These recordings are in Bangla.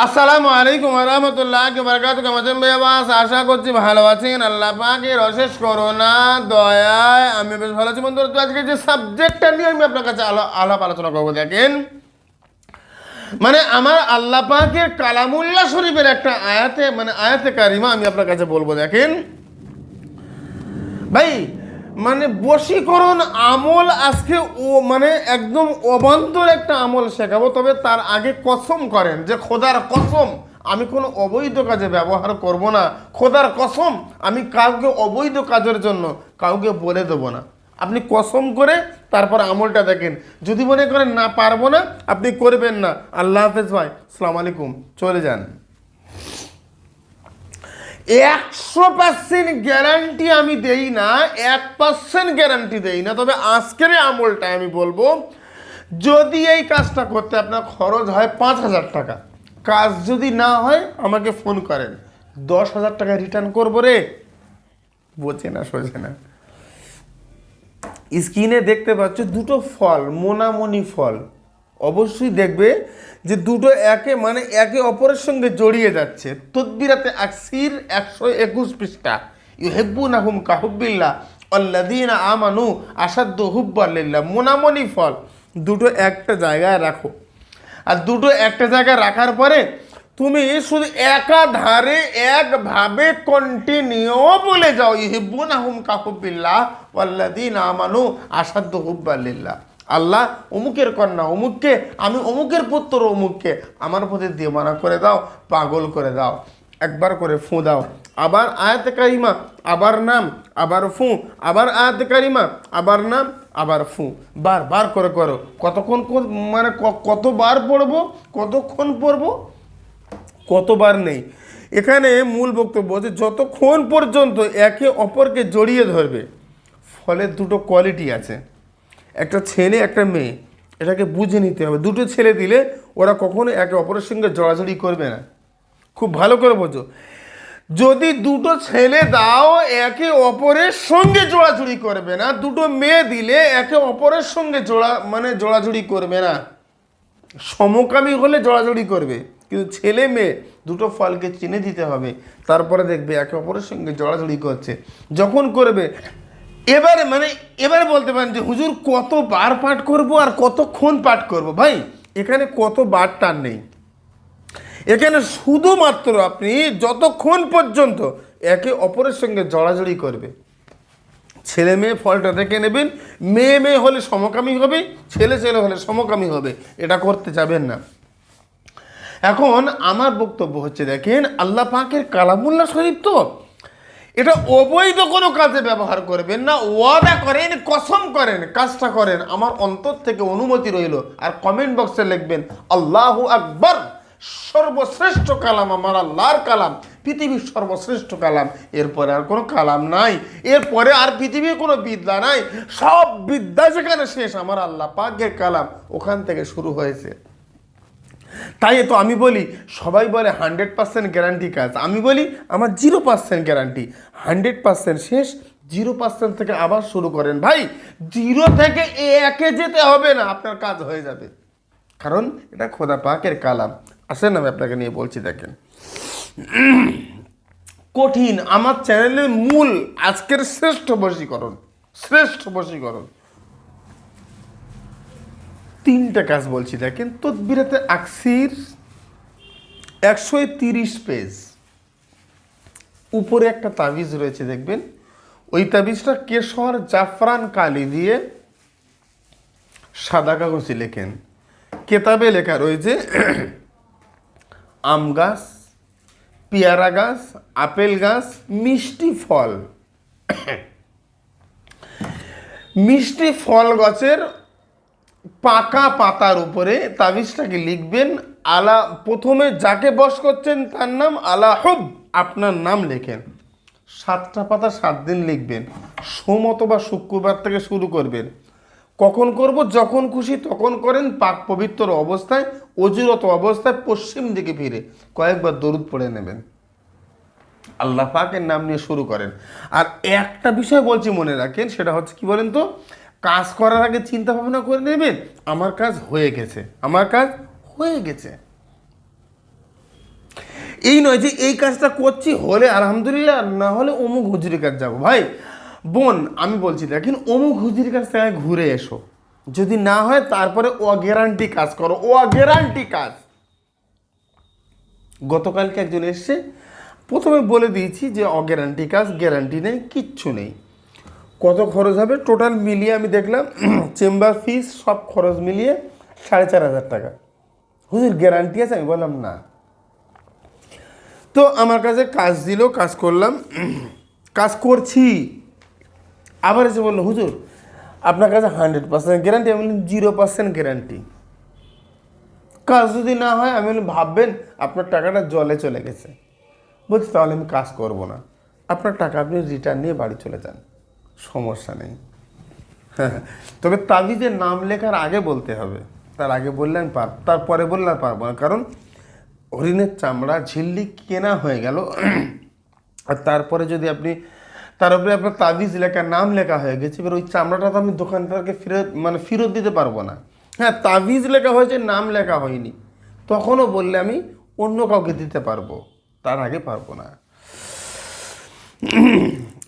আসসালামু আলাইকুম রহমতুল্লাহ বরকাত কেমন বেবাস আশা করছি ভালো আছেন। আল্লাহ পাকের অশেষ করোনা দয়ায় আমি বেশ ভালো আছি। বন্ধুরা, তো আজকে যে সাবজেক্টটা নিয়ে আমি আপনার কাছে আলো- আলাপ আলোচনা করব, দেখেন। মানে আমার আল্লাহ পাকের কালামুল্লাহ শরীফের একটা আয়াতে মানে আয়াতে কারিমা আমি আপনার কাছে বলব, দেখেন। ভাই মানে বশীকরণ আমল আজকে ও মানে একদম অবান্তর একটা আমল শেখাবো, তবে তার আগে কসম করেন যে খোদার কসম, আমি কোনো অবৈধ কাজে ব্যবহার করব না। খোদার কসম, আমি কাউকে অবৈধ কাজের জন্য কাউকে বলে দেবো না। আপনি কসম করে তারপর আমলটা দেখেন। যদি মনে করেন না পারব না, আপনি করবেন না। আল্লাহ হাফেজ ভাই, সালাম আলাইকুম। চলে যান। একশো পার্সেন্ট গ্যারান্টি আমি দেই না, এক পার্সেন্ট গ্যারান্টি দেই না। তবে আজকের আমলটা আমি বলব, যদি এই কাজটা করতে আপনার খরচ হয় পাঁচ হাজার টাকা, কাজ যদি না হয় আমাকে ফোন করেন, দশ হাজার টাকা রিটার্ন করব রে। বোঝে না, সোজে না। স্ক্রিনে দেখতে পাচ্ছ দুটো ফল, মোনামনি ফল। অবশ্যই দেখবে যে দুটো একে মানে একে অপরের সঙ্গে জড়িয়ে যাচ্ছে। তদ্বিরাতে আকসির একশো একুশ পৃষ্ঠা। ইউহেব্বু নাহুম কাহুব্বিল্লা অল্লাদিনা আমানু আসাদ্দ হুব্বাল্লিল্লা মোনামনি ফল। দুটো একটা জায়গায় রাখো। আর দুটো একটা জায়গায় রাখার পরে তুমি শুধু একাধারে একভাবে কন্টিনিউ বলে যাও। ইহিব্বুন আহুম কাকুবিল্লাহ ওয়াল্লাদিন আমানু আসাদ্দ হুব্বাল্লিল্লাহ আল্লাহ অমুকের কন্যা, অমুককে, আমি অমুকের পুত্র, অমুককে। আমার প্রতি দেমানা করে দাও, পাগল করে দাও, একবার করে ফু দাও। আবার আয়াতে কারিমা, আবার নাম, আবার ফু, আবার আয়াতে কারিমা, আবার নাম, আবার ফু। বার বার করে করো। কতক্ষণ মানে কতবার পড়ব? কতক্ষণ পড়ব? কতবার নেই। এখানে মূল বক্তব্য যে যতক্ষণ পর্যন্ত একে অপরকে জড়িয়ে ধরবে ফলের দুটো কোয়ালিটি আছে। একটা ছেলে, একটা মেয়ে, এটাকে বুঝে নিতে হবে। দুটো ছেলে দিলে ওরা কখনো একে অপরের সঙ্গে জড়াজড়ি করবে না। খুব ভালো করে বোঝো। যদি দুটো ছেলে দাও, একে অপরের সঙ্গে জোড়াজুড়ি করবে না। দুটো মেয়ে দিলে একে অপরের সঙ্গে জোড়া মানে জোড়াজুড়ি করবে না। সমকামী হলে জড়াজড়ি করবে। কিন্তু ছেলে, মেয়ে, দুটো ফলকে চিনে দিতে হবে। তারপরে দেখবে একে অপরের সঙ্গে জড়াজড়ি করছে। যখন করবে এবারে মানে এবারে বলতে পারেন যে হুজুর কতবার পাঠ করব আর কতক্ষণ পাঠ করব? ভাই, এখানে কত বার টান নেই। এখানে শুধুমাত্র আপনি যতক্ষণ পর্যন্ত একে অপরের সঙ্গে জড়াজড়ি করবে, ছেলে মেয়ে ফলটা দেখে নেবেন, মেয়ে মেয়ে হলে সমকামী হবে, ছেলে ছেলে হলে সমকামী হবে, এটা করতে যাবেন না। এখন আমার বক্তব্য হচ্ছে দেখেন, আল্লাহ পাকের কালামুল্লা শরীফ তো এটা অবৈধ কোনো কাজে ব্যবহার করবেন না, ওয়াদা করেন, কসম করেন, কাজটা করেন। আমার অন্তর থেকে অনুমতি রইল। আর কমেন্ট বক্সে লিখবেন, আল্লাহ আকবর, সর্বশ্রেষ্ঠ কালাম আমার আল্লাহর কালাম, পৃথিবীর সর্বশ্রেষ্ঠ কালাম। এরপরে আর কোনো কালাম নাই। এরপরে আর পৃথিবীর কোনো বিদ্যা নাই। সব বিদ্যা যেখানে শেষ, আমার আল্লাহ পাকের কালাম ওখান থেকে শুরু হয়েছে। তাই তো আমি বলি, সবাই বলে হান্ড্রেড পার্সেন্ট গ্যারান্টি কাজ। আমি বলি, আমার zero percent guarantee hundred percent শেষ জিরো পার্সেন্ট থেকে আবার শুরু করেন। ভাই জিরো থেকে একে যেতে হবে না, আপনার কাজ হয়ে যাবে। কারণ এটা খোদা পাকের কালাম। আসেন, আমি আপনাকে নিয়ে বলছি, দেখেন। কঠিন। আমার চ্যানেলের মূল আজকের শ্রেষ্ঠ বশীকরণ। শ্রেষ্ঠ বশীকরণ। তিনটা কাজ বলছি, দেখেন। তদবিরাতে আকসির একশো তিরিশ পেজ। উপরে একটা তাবিজ রয়েছে, দেখবেন। ওই তাবিজটা কেশর জাফরান কালি দিয়ে সাদা কাগজে লেখেন। কেতাবে লেখা রয়েছে, আম গাছ, পেয়ারা গাছ, আপেল গাছ, মিষ্টি ফল। মিষ্টি ফল গাছের পাকা পাতার উপরে তাবিজটাকে লিখবেন, আলা প্রথমে যাকে বস করছেন তার নাম আলা আলাহব আপনার নাম লেখেন। সাতটা পাতা সাত দিন লিখবেন, সোম অথবা শুক্রবার থেকে শুরু করবেন। কখন করব, যখন খুশি তখন করেন, পাক পবিত্র অবস্থায়, অজুরত অবস্থায় পশ্চিম দিকে ফিরে কয়েকবার দরুদ পড়ে নেবেন। আল্লাহ পাকের নাম নিয়ে শুরু করেন। আর একটা বিষয় বলছি মনে রাখেন, সেটা হচ্ছে কি বলেন তো? কাজ করার আগে চিন্তা ভাবনা করে নেবেন, আমার কাজ হয়ে গেছে, আমার কাজ হয়ে গেছে। এই নয় যে এই কাজটা করছি, হলে আলহামদুলিল্লাহ, না হলে অমুক হুজুরির কাজ যাব। ভাই, বোন, আমি বলছি, দেখেন অমুক হুজুরির কাছ থেকে ঘুরে এসো। যদি না হয়, তারপরে অগ্যারান্টি কাজ করো অগ্যারান্টি কাজ। গতকালকে একজন এসছে, প্রথমে বলে দিয়েছি যে অগ্যারান্টি কাজ গ্যারান্টি নেই, কিচ্ছু নেই। কত খরচ হবে? টোটাল মিলিয়ে আমি দেখলাম চেম্বার ফিস সব খরচ মিলিয়ে সাড়ে চার হাজার টাকা। হুজুর গ্যারান্টি আছে? আমি বললাম, না। তো আমার কাছে কাজ দিল, কাজ করলাম, কাজ করছি। আবার এসে বলল, হুজুর, আপনার কাছে হান্ড্রেড পার্সেন্ট গ্যারান্টি আমি বললাম জিরো পার্সেন্ট গ্যারান্টি কাজ যদি না হয়, আমি বললাম, ভাববেন, আপনার টাকাটা জলে চলে গেছে। বলছি, তাহলে আমি কাজ করব না। আপনার টাকা আপনি রিটার্ন নিয়ে বাড়ি চলে যান। সমস্যা নেই। তবে তাবিজের নাম লেখার আগে বলতে হবে। তার আগে বললেন পার তারপরে বললে আর পারব না। কারণ হরিণের চামড়া ঝিল্লি কেনা হয়ে গেল। আর তারপরে যদি আপনি, তার উপরে আপনার তাবিজ লেখা নাম লেখা হয়ে গেছে, এবার ওই চামড়াটা তো আমি দোকানদারকে ফেরত মানে ফেরত দিতে পারব না। হ্যাঁ তাবিজ লেখা হয়েছে, নাম লেখা হয়নি। তখনও বললে আমি অন্য কাউকে দিতে পারব। তার আগে পারব না।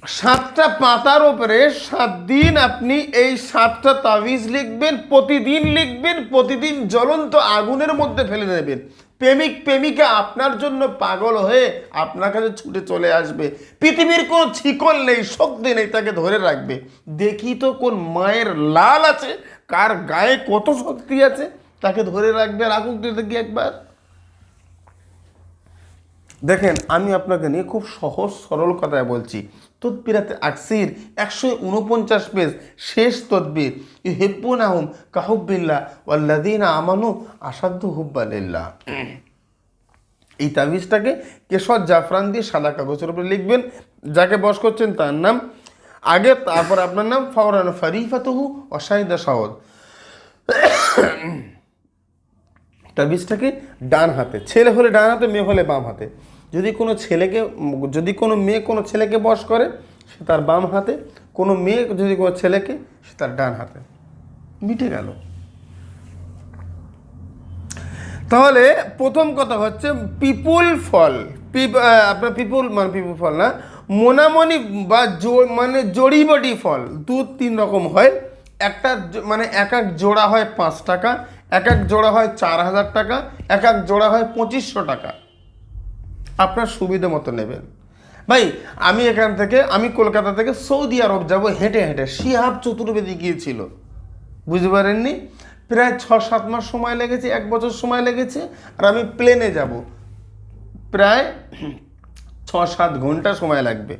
সাতটা পাতার ওপরে সাত দিন আপনি এই সাতটা তাবিজ লিখবেন, প্রতিদিন লিখবেন, প্রতিদিন জ্বলন্ত আগুনের মধ্যে ফেলে দেবেন। প্রেমিক, প্রেমিকা আপনার জন্য পাগল হয়ে আপনার কাছে ছুটে চলে আসবে। পৃথিবীর কোনো ছিকল নেই, শক্তি নেই, তাকে ধরে রাখবে। দেখি তো কোন মায়ের লাল আছে, কার গায়ে কত শক্তি আছে, তাকে ধরে রাখবে আগুন দেখি একবার। দেখেন, আমি আপনাকে নিয়ে খুব সহজ, সরল কথায় বলছি। তদবিরাতে আকসির একশো উনপঞ্চাশ পেজ শেষ তদবির। হেব্বুন আহম কাহুবিল্লা ওয়াল্লাদিন আমানু আসাধ্য হুব্বালিল্লাহ এই তাবিজটাকে কেশর জাফরান দিয়ে সাদা কাগজের উপরে লিখবেন। যাকে বস করছেন তার নাম, আগে তারপর আপনার নাম, ফাওরান ফারিফাতহু অসাইদা সাহদ তাবিজটাকে ডান হাতে, ছেলে হলে ডান হাতে, মেয়ে হলে বাম হাতে। যদি কোনো ছেলেকে, যদি কোনো মেয়ে কোনো ছেলেকে বশ করে, সে তার বাম হাতে, কোনো মেয়ে যদি কোনো ছেলেকে, সে তার ডান হাতে। মিটে গেল। তাহলে প্রথম কথা হচ্ছে পিপুল ফল। আপনার পিপুল মানে পিপুল ফল না, মোনামনি বা মানে জড়িবটি ফল। দু তিন রকম হয়। একটা মানে এক এক জোড়া হয় পাঁচ টাকা, এক এক জোড়া হয় চার হাজার টাকা, এক এক জোড়া হয় পঁচিশশো টাকা। আপনার সুবিধে মতো নেবেন। ভাই, আমি এখান থেকে, আমি কলকাতা থেকে সৌদি আরব যাব হেঁটে হেঁটে। শিহাব চতুর্বেদী গিয়েছিল। বুঝতে পারেননি? প্রায় ছ সাত মাস সময় লেগেছে, এক বছর সময় লেগেছে, আর আমি প্লেনে যাব। প্রায় ছ সাত ঘণ্টা সময় লাগবে।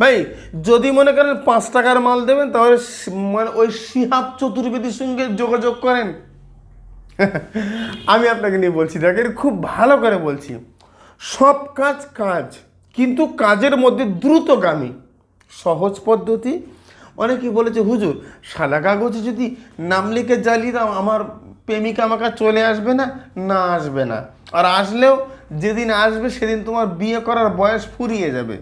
ভাই, যদি মনে করেন পাঁচ টাকার মাল দেবেন, তাহলে মানে ওই শিহাব চতুর্বেদীর সঙ্গে যোগাযোগ করেন। আমি আপনাকে নিয়ে বলছি, দেখেন, খুব ভালো করে বলছি। সব কাজ কাজ, কিন্তু কাজের মধ্যে দ্রুতগামী। সহজ পদ্ধতি। অনেকেই বলেছে, হুজুর, সাদা কাগজে যদি নাম লিখে জ্বালিয়ে দাও, আমার প্রেমিকা আমাকে চলে আসবে না? না, আসবে না। আর আসলেও যেদিন আসবে, সেদিন তোমার বিয়ে করার বয়স ফুরিয়ে যাবে।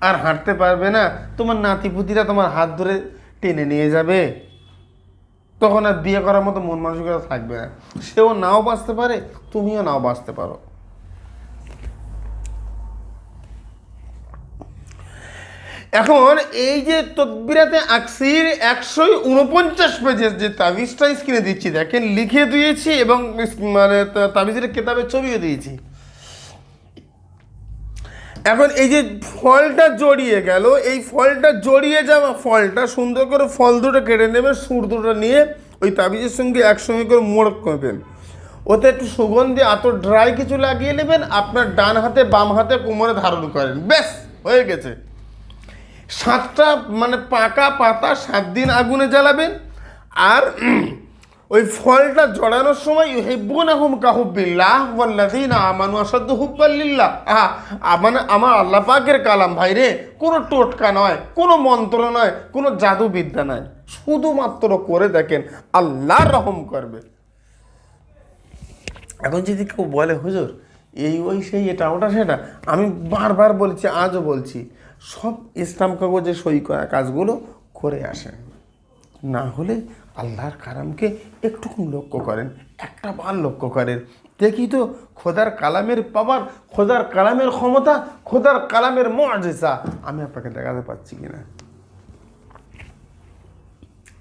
আর হাঁটতে পারবে না, তোমার নাতিপুতিরা তোমার হাত ধরে টেনে নিয়ে যাবে। তখন আর বিয়ে করার মতো মন মানসিকতা থাকবে না। সেও নাও বাঁচতে পারে, তুমিও নাও বাঁচতে পারো। এখন এই যে তদবিরাতে আকসির একশো উনপঞ্চাশ পেজের যে তাবিজটা স্ক্রিনে দিচ্ছি, দেখেন, লিখে দিয়েছি এবং মানে তাবিজের কেতাবের ছবিও দিয়েছি। এখন এই যে ফলটা জড়িয়ে গেল, এই ফলটা জড়িয়ে যাওয়া ফলটা সুন্দর করে ফল দুটো কেটে নেবেন সুর দুটো নিয়ে ওই তাবিজের সঙ্গে একসঙ্গে করে মোড়ক করবেন। ওতে একটু সুগন্ধি এত ড্রাই কিছু লাগিয়ে নেবেন, আপনার ডান হাতে, বাম হাতে কোমরে ধারণ করেন। ব্যাস, হয়ে গেছে। সাতটা মানে পাকা পাতা সাত দিন আগুনে জ্বালাবেন। আর ওই ফলটা জড়ানোর সময় হেব্বুন আহম কাহুবিল্লাহ ওয়াল্লাযীনা আমানু আসাদ্দু হুব্বাল্লিল্লাহ আহা আমার আল্লাহ পাকের কালাম ভাই রে, কোনো টোটকা নয়, কোনো মন্ত্র নয়, কোনো জাদুবিদ্যা নয়। শুধুমাত্র করে দেখেন আল্লাহ রহম করবে। এখন যদি কেউ বলে, হুজুর, এই ওই সেই, এটা ওটা সেটা? আমি বারবার বলছি, আজও বলছি সব ইসলাম কাগজে সই করা কাজগুলো করে আসেন। না হলে আল্লাহর কারামকে একটুকুন লক্ষ্য করেন, একটা বার লক্ষ্য করেন। দেখি তো খোদার কালামের পাওয়ার, খোদার কালামের ক্ষমতা, খোদার কালামের মজেসা আমি আপনাকে দেখাতে পাচ্ছি কিনা।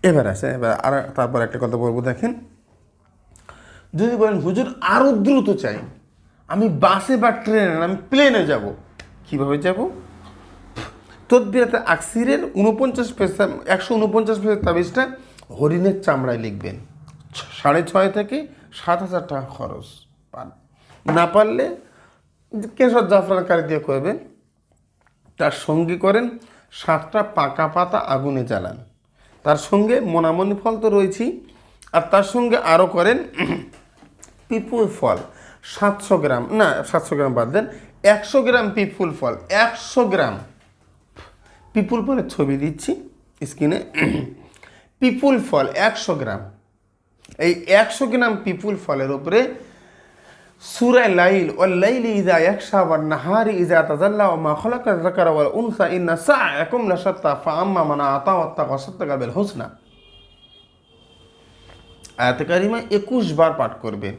এবার আছে এবার আর তারপর একটা কথা বলব, দেখেন। যদি বলেন, হুজুর আরও দ্রুত চাই। আমি বাসে বা ট্রেনে, আমি প্লেনে যাব। কীভাবে যাব? তদ্বিরাতে আকসিরের উনপঞ্চাশ পেশা একশো উনপঞ্চাশ পেশা তাবিজটা হরিণের চামড়ায় লিখবেন। সাড়ে ছয় থেকে সাত হাজার টাকা খরচ পান। না পারলে কেশর জাফরান কারি দিয়ে করবেন তার সঙ্গে করেন, সাতটা পাকা পাতা আগুনে জ্বালান। তার সঙ্গে মোনামনি ফল তো রয়েছেই আর তার সঙ্গে আরও করেন পিপুল ফল, সাতশো গ্রাম, না, সাতশো গ্রাম বাদ দেন, একশো গ্রাম পিপুল ফল, একশো গ্রাম পিপুল ফলের ছবি দিচ্ছি স্ক্রিনে। পিপুল ফল, একশো গ্রাম। এই একশো গ্রাম পিপুল ফলের উপরে সুরায় লাইল ও লাইল ইজা একশা ওয়া নাহারি ইজা তাজাল্লা ও মা খলাকা ওয়াল উনসা ইন্না সাআকুম ফা আম্মা মানা আতা ওয়াত্তাকা ওয়াসাদ্দাকা বিল হুসনা। আয়াতে কারিমা একুশ বার পাঠ করবেন,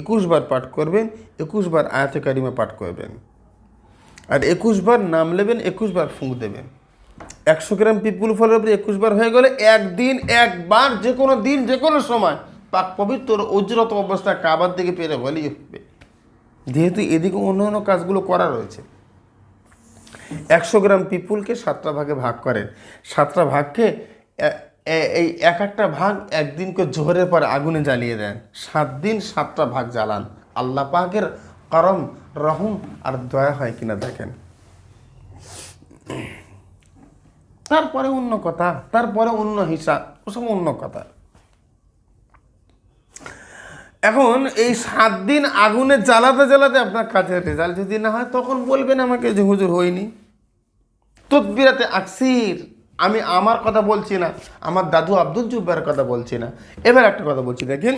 একুশ বার পাঠ করবেন, একুশ বার আয়াতে কারিমা পাঠ করবেন। আর একুশ বার নাম নেবেন, একুশ বার ফুঁক দেবেন। একশো গ্রাম পিপুল ফলের উপরে একুশ বার হয়ে গেলে একদিন, একবার, যে কোনো দিন, যে কোনো সময়। পাক পবিত্র উজ্জ্বলত অবস্থায় কাবার দিকে পেরে হলেই হবে। যেহেতু এদিকে অন্য অন্য কাজগুলো করা রয়েছে। একশো গ্রাম পিপুলকে সাতটা ভাগে ভাগ করেন। সাতটা ভাগকে এই এক একটা ভাগ একদিনকে জোহরের পর আগুনে জ্বালিয়ে দেন। সাত দিন সাতটা ভাগ জ্বালান। আল্লাহ পাকের করম, রহম আর দয়া হয় কিনা দেখেন। তারপরে অন্য কথা, তারপরে অন্য হিসাব ওসব অন্য কথা। এখন এই সাত দিন আগুনে জ্বালাতে জ্বালাতে আপনার কাজের রেজাল্ট যদি না হয়, তখন বলবেন আমাকে যে, হুজুর, হয়নি। তদবিরাতে আকসির। আমি আমার কথা বলছি না, আমার দাদু আব্দুল জুব্বার কথা বলছি না। এবার একটা কথা বলছি, দেখেন।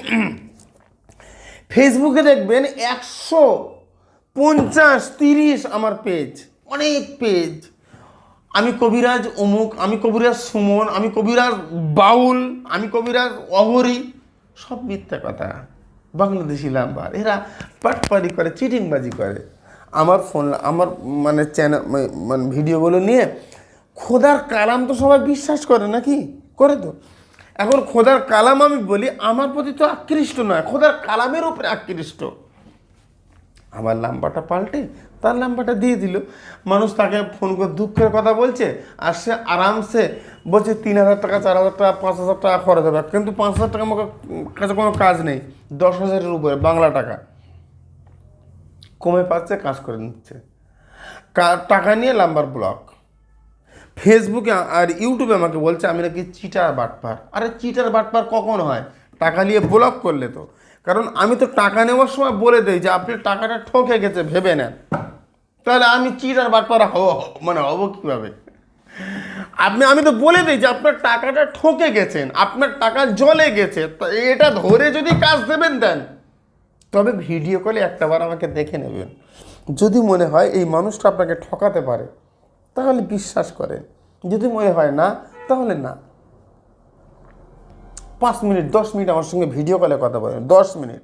ফেসবুকে দেখবেন একশো পঞ্চাশ, তিরিশ আমার পেজ অনেক পেজ আমি কবিরাজ অমুক, আমি কবিরাজ সুমন, আমি কবিরাজ বাউল, আমি কবিরাজ অহরি, সব মিথ্যা কথা। বাংলাদেশি লাম্বার, এরা পাটপারি করে, চিটিংবাজি করে। আমার ফোন, আমার মানে চ্যানেল মানে ভিডিওগুলো নিয়ে খোদার কালাম তো সবাই বিশ্বাস করে নাকি? করে তো। এখন খোদার কালাম আমি বলি, আমার প্রতি তো আকৃষ্ট নয়, খোদার কালামের উপরে আকৃষ্ট। আমার নাম্বারটা পাল্টে তার নাম্বারটা দিয়ে দিল। মানুষ তাকে ফোন করে দুঃখের কথা বলছে আর সে আরামসে বলছে, তিন হাজার টাকা, চার হাজার টাকা, পাঁচ হাজার টাকা খরচ হবে। কিন্তু পাঁচ হাজার টাকা আমার কাছে কোনো কাজ নেই। দশ হাজারের উপরে, বাংলা টাকা। কমে পাচ্ছে, কাজ করে নিচ্ছে। টাকা নিয়ে নাম্বার ব্লক ফেসবুকে আর ইউটিউবে আমাকে বলছে, আমি নাকি চিটার বাটপার। আরে চিটার বাটপার কখন হয়? টাকা নিয়ে ব্লক করলে তো। কারণ আমি তো টাকা নেওয়ার সময় বলে দিই যে আপনি টাকাটা ঠকে গেছে, ভেবে নেন। তাহলে আমি চিটার বাটপার হব মানে হব কীভাবে? আপনি, আমি তো বলে দিই যে আপনার টাকাটা ঠকে গেছেন আপনার টাকা জলে গেছে, তো এটা ধরে যদি কাজ দেবেন, দেন। তবে ভিডিও কলে একটাবার আমাকে দেখে নেবেন। যদি মনে হয় এই মানুষটা আপনাকে ঠকাতে পারে, তাহলে বিশ্বাস করেন। যদি মনে হয় না, তাহলে না। পাঁচ মিনিট, দশ মিনিট আমার সঙ্গে ভিডিও কলে কথা বলেন দশ মিনিট।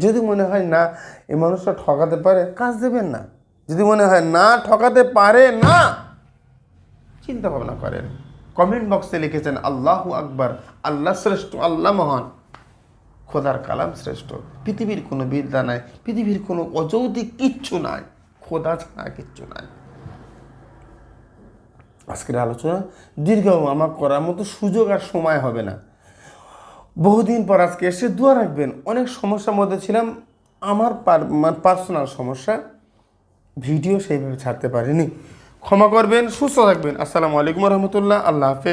যদি মনে হয় না, এই মানুষটা ঠকাতে পারে, কাজ দেবেন না। যদি মনে হয় না ঠকাতে পারে, না। চিন্তা ভাবনা করেন। কমেন্ট বক্সে লিখেছেন, আল্লাহু আকবার, আল্লাহ শ্রেষ্ঠ, আল্লাহ মহান। খোদার কালাম শ্রেষ্ঠ। পৃথিবীর কোনো বিদ্যা নাই, পৃথিবীর কোনো অযৌতিক কিচ্ছু নাই। খোদা ছাড়া কিচ্ছু নাই। আজকের আলোচনা দীর্ঘ আমার করার মতো সুযোগ আর সময় হবে না। বহুদিন পর আজকে এসে দোয়া রাখবেন। অনেক সমস্যার মধ্যে ছিলাম। আমার পার্সোনাল সমস্যা। ভিডিও সেইভাবে ছাড়তে পারিনি। ক্ষমা করবেন, সুস্থ থাকবেন। আসসালামু আলাইকুম রহমতুল্লাহ। আল্লাহ হাফেজ।